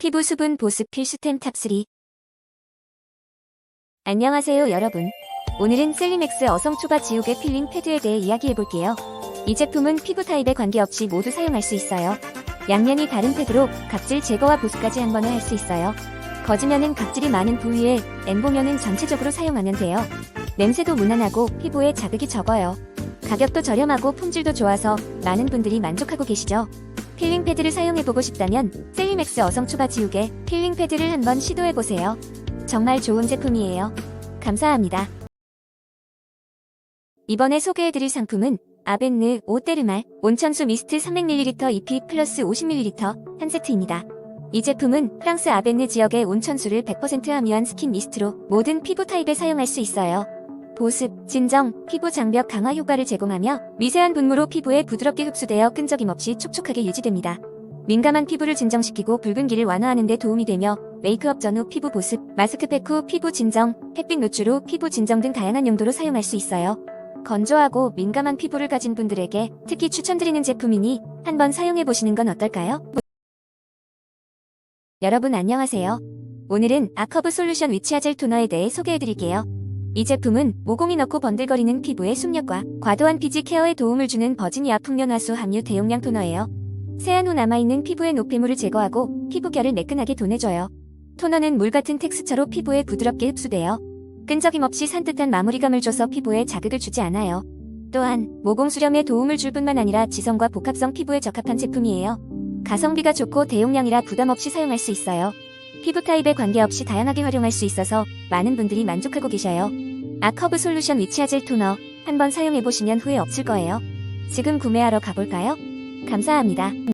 피부 수분 보습 필 수템 탑3 안녕하세요 여러분. 오늘은 셀리맥스 어성초바 지우개 필링 패드에 대해 이야기해볼게요. 이 제품은 피부 타입에 관계없이 모두 사용할 수 있어요. 양면이 다른 패드로 각질 제거와 보습까지 한 번에 할 수 있어요. 거즈면은 각질이 많은 부위에, 엠보면은 전체적으로 사용하면 돼요. 냄새도 무난하고 피부에 자극이 적어요. 가격도 저렴하고 품질도 좋아서 많은 분들이 만족하고 계시죠. 필링 패드를 사용해보고 싶다면 셀리맥스 어성 초바 지우개 필링 패드를 한번 시도해보세요. 정말 좋은 제품이에요. 감사합니다. 이번에 소개해드릴 상품은 아벤느 오테르말 온천수 미스트 300ml EP 플러스 50ml 한 세트입니다. 이 제품은 프랑스 아벤느 지역의 온천수를 100% 함유한 스킨 미스트로 모든 피부 타입에 사용할 수 있어요. 보습, 진정, 피부 장벽 강화 효과를 제공하며 미세한 분무로 피부에 부드럽게 흡수되어 끈적임 없이 촉촉하게 유지됩니다. 민감한 피부를 진정시키고 붉은기를 완화하는 데 도움이 되며 메이크업 전후 피부 보습, 마스크팩 후 피부 진정, 햇빛 노출 후 피부 진정 등 다양한 용도로 사용할 수 있어요. 건조하고 민감한 피부를 가진 분들에게 특히 추천드리는 제품이니 한번 사용해보시는 건 어떨까요? 여러분 안녕하세요. 오늘은 아커브 솔루션 위치아 젤 토너에 대해 소개해드릴게요. 이 제품은 모공이 넣고 번들거리는 피부의 숙력과 과도한 피지 케어에 도움을 주는 버지니아 풍년화수 함유 대용량 토너예요. 세안 후 남아있는 피부의 노폐물을 제거하고 피부결을 매끈하게 도내줘요. 토너는 물 같은 텍스처로 피부에 부드럽게 흡수돼요. 끈적임 없이 산뜻한 마무리감을 줘서 피부에 자극을 주지 않아요. 또한 모공 수렴에 도움을 줄 뿐만 아니라 지성과 복합성 피부에 적합한 제품이에요. 가성비가 좋고 대용량이라 부담 없이 사용할 수 있어요. 피부 타입에 관계없이 다양하게 활용할 수 있어서 많은 분들이 만족하고 계셔요. 아커브 솔루션 위치아젤 토너 한번 사용해보시면 후회 없을 거예요. 지금 구매하러 가볼까요? 감사합니다.